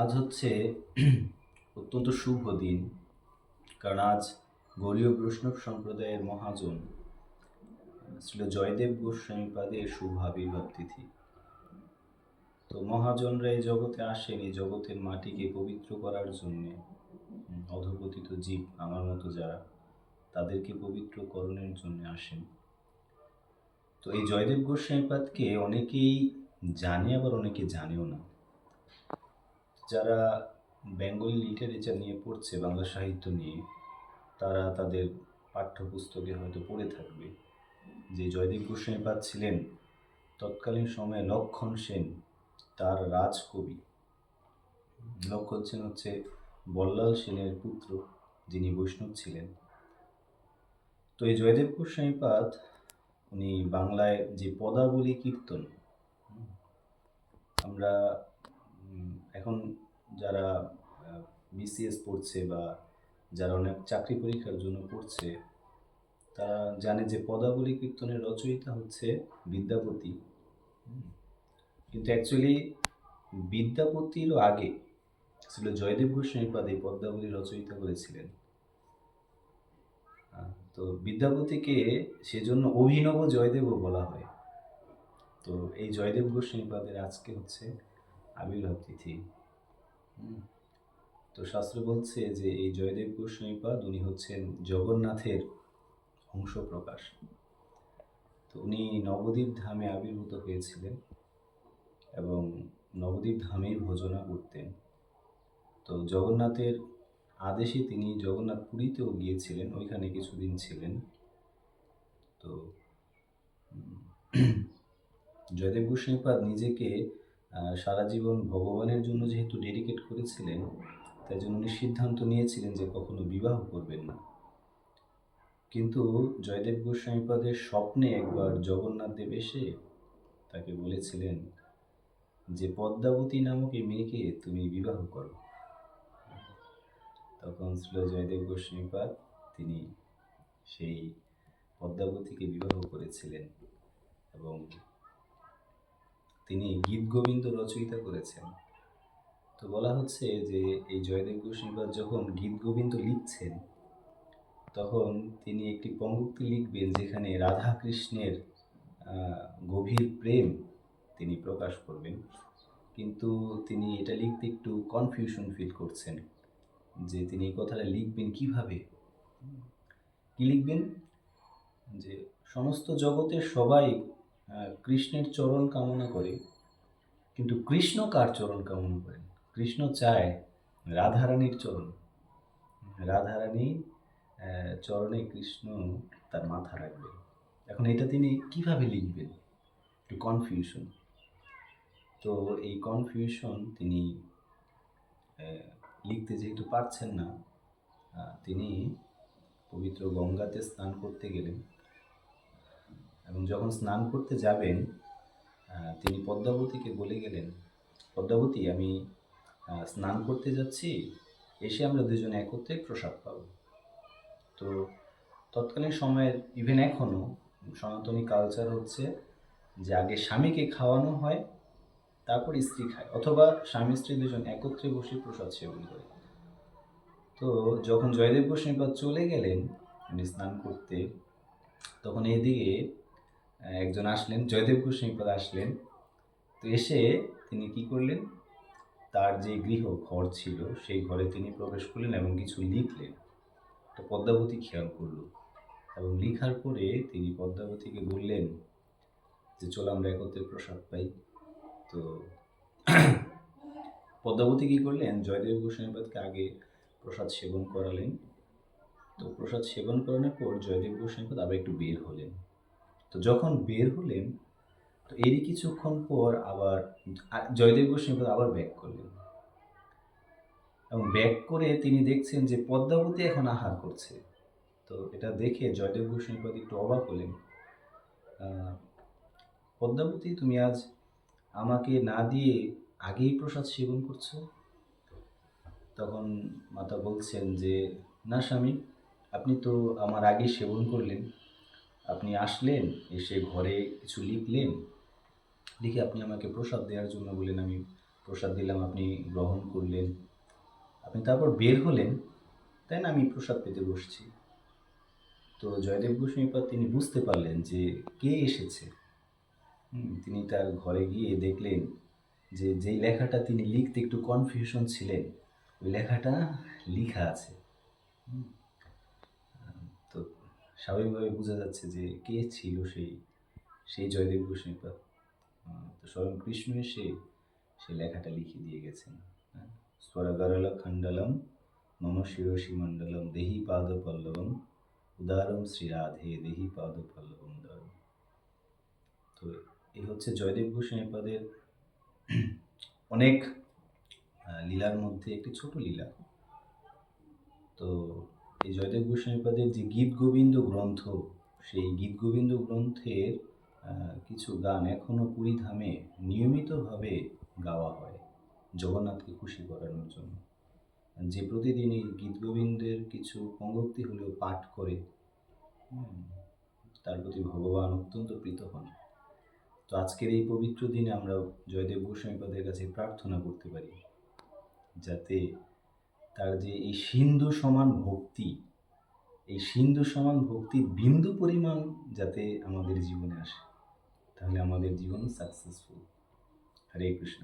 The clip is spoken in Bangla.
আজ হচ্ছে অত্যন্ত শুভ দিন, কারণ আজ গৌরীয় বৈষ্ণব সম্প্রদায়ের মহাজন ছিল জয়দেব গোস্বামীপাদের শুভ আবির্ভাব তিথি। তো মহাজনরা এই জগতে আসেন জগতের মাটিকে পবিত্র করার জন্যে অধপতিত জীব আমার মতো যারা, তাদেরকে পবিত্রকরণের জন্য আসেন। তো এই জয়দেব গোস্বামীপাদকে অনেকেই জানে, আবার অনেকে জানেও না। যারা বেঙ্গলি লিটারেচার নিয়ে পড়ছে, বাংলা সাহিত্য নিয়ে, তারা তাদের পাঠ্যপুস্তকে হয়তো পড়ে থাকবে। যে জয়দেব গোস্বামীপাদ ছিলেন তৎকালীন সময়ে লক্ষণ সেন, তার রাজকবি। লক্ষণ সেন হচ্ছে বল্লাল সেনের পুত্র, যিনি বৈষ্ণব ছিলেন। তো এই জয়দেব গোস্বামীপাদ উনি বাংলায় যে পদাবলী কীর্তন আমরা এখন যারা বিসিএস পড়ছে বা যারা অনেক চাকরি পরীক্ষার জন্য পড়ছে, তারা জানে যে পদাবলী কীর্তনের রচয়িতা হচ্ছে বিদ্যাপতি। কিন্তু অ্যাকচুয়ালি বিদ্যাপতিরও আগে ছিল জয়দেব গোস্বামীপাদ এই পদ্মাবলী রচয়িতা করেছিলেন তো বিদ্যাপতিকে সেজন্য অভিনব জয়দেবও বলা হয়। তো এই জয়দেব গোস্বামীপাদের আজকে হচ্ছে আবির্ভাব তিথি। তো শাস্ত্র বলছে যে এই জয়দেব গোস্বামীপাদ উনি হচ্ছেন জগন্নাথের অংশ প্রকাশ। তো উনি নবদ্বীপ ধামে আবির্ভূত হয়েছিলেন এবং নবদ্বীপ ধামেই ভজনা করতেন। তো জগন্নাথের আদেশে তিনি জগন্নাথ পুরীতেও গিয়েছিলেন, ওইখানে কিছুদিন ছিলেন। তো জয়দেব গোস্বামীপাদ নিজেকে সারা জীবন ভগবানের জন্য যেহেতু ডেডিকেট করেছিলেন, তাই জন্য উনি সিদ্ধান্ত নিয়েছিলেন যে কখনো বিবাহ করবেন না। কিন্তু জয়দেব গোস্বামীপাদের স্বপ্নে একবার জগন্নাথ দেব এসে তাকে বলেছিলেন যে, পদ্মাবতী নামক এই মেয়েকে তুমি বিবাহ করো। তখন ছিল জয়দেব গোস্বামীপাদ, তিনি সেই পদ্মাবতীকে বিবাহ করেছিলেন এবং তিনি গীত গোবিন্দ রচয়িতা করেছেন। তো বলা হচ্ছে যে, এই জয়দেব গোস্বামীপাদ যখন গীত গোবিন্দ লিখছেন, তখন তিনি একটি পঙ্গুক্তি লিখবেন যেখানে রাধা কৃষ্ণের গভীর প্রেম তিনি প্রকাশ করবেন। কিন্তু তিনি এটা লিখতে একটু কনফিউশন ফিল করছেন যে তিনি এই কথাটা লিখবেন কীভাবে? কি লিখবেন? যে, সমস্ত জগতের সবাই কৃষ্ণের চরণ কামনা করে, কিন্তু কৃষ্ণ কার চরণ কামনা করেন? কৃষ্ণ চায় রাধারানীর চরণ। রাধারানী চরণে কৃষ্ণ তার মাথা রাখবেন এখন এটা তিনি কীভাবে লিখবেন? একটু কনফিউশন তো এই কনফিউশন তিনি লিখতে যেহেতু পারছেন না তিনি পবিত্র গঙ্গাতে স্নান করতে গেলেন। এবং যখন স্নান করতে যাবেন তিনি পদ্মাবতীকে বলে গেলেন, পদ্মাবতী, আমি স্নান করতে যাচ্ছি, এসে আমরা দুজনে একত্রে প্রসাদ পাবো। তো তৎকালীন সময়ের ইভেন এখনও সনাতনী কালচার হচ্ছে যে আগে স্বামীকে খাওয়ানো হয়, তারপর স্ত্রী খায়, অথবা স্বামী স্ত্রী দুজন একত্রে বসে প্রসাদ সেবন করে। তো যখন জয়দেব গোস্বামীপাদ চলে গেলেন, উনি স্নান করতে, তখন এদিকে একজন আসলেন জয়দেব গোস্বামীপাদ আসলেন। তো এসে তিনি কি করলেন? তার যে গৃহ ঘর ছিল, সেই ঘরে তিনি প্রবেশ করলেন এবং কিছু লিখলেন। তো পদ্মাবতী খেয়াল করল এবং লিখার পরে তিনি পদ্মাবতীকে বললেন যে, চলো আমরা একত্রে প্রসাদ পাই। তো পদ্মাবতী কী করলেন? জয়দেব গোস্বামীপাদকে আগে প্রসাদ সেবন করালেন। তো প্রসাদ সেবন করানোর পর জয়দেব গোস্বামীপাদ আবার একটু বের হলেন। তো যখন বের হলেন, তো এরই কিছুক্ষণ পর আবার জয়দেব গোস্বামীপাদ আবার ব্যাক করলেন। এবং ব্যাক করে তিনি দেখছেন যে পদ্মাবতী এখন আহার করছে। তো এটা দেখে জয়দেব গোস্বামীপাদ একটু অবাক হলেন। পদ্মাবতী, তুমি আজ আমাকে না দিয়ে আগেই প্রসাদ সেবন করছ? তখন মাতা বলছেন যে, না স্বামী, আপনি তো আমার আগে সেবন করলেন। আপনি আসলেন, এসে ঘরে কিছু লিখলেন? লিখে আপনি আমাকে প্রসাদ দেওয়ার জন্য বললেন, আমি প্রসাদ দিলাম, আপনি গ্রহণ করলেন। আপনি তারপর বের হলেন তাই না আমি প্রসাদ পেতে বসছি। তো জয়দেব গোস্বামীপাদ তিনি বুঝতে পারলেন যে কে এসেছে। তিনি তার ঘরে গিয়ে দেখলেন যে যেই লেখাটা তিনি লিখতে একটু কনফিউশন ছিলেন, ওই লেখাটা লিখা আছে। স্বাভাবিকভাবে বোঝা যাচ্ছে যে কে ছিল সেই সেই জয়দেব গোস্বামীপাদ তো স্বয়ং কৃষ্ণ এসে সে লেখাটা লিখে দিয়ে গেছেন। হ্যাঁ? স্বরগরল খণ্ডলম, মম শিরসি মণ্ডলম, দেহি পাদ পল্লবম, উদারম শ্রীরাধে দেহি পাদ পল্লবম উদারম। তো এই হচ্ছে জয়দেব গোস্বামীপাদের অনেক লীলার মধ্যে একটি ছোট লীলা। তো এই জয়দেব গোস্বামীপাদের যে গীত গোবিন্দ গ্রন্থ, সেই গীত গোবিন্দ গ্রন্থের কিছু গান এখনও পুরী ধামে নিয়মিতভাবে গাওয়া হয় জগন্নাথকে খুশি করানোর জন্য। যে প্রতিদিন এই গীত গোবিন্দের কিছু পঙ্গক্তি হলেও পাঠ করে তার প্রতি ভগবান অত্যন্ত প্রীত হন। তো আজকের এই পবিত্র দিনে আমরা জয়দেব গোস্বামীপাদের কাছে প্রার্থনা করতে পারি, যাতে তার যে এই সিন্ধু সমান ভক্তি, এই সিন্ধু সমান ভক্তির বিন্দু পরিমাণ যাতে আমাদের জীবনে আসে, তাহলে আমাদের জীবন সাকসেসফুল হরে কৃষ্ণ।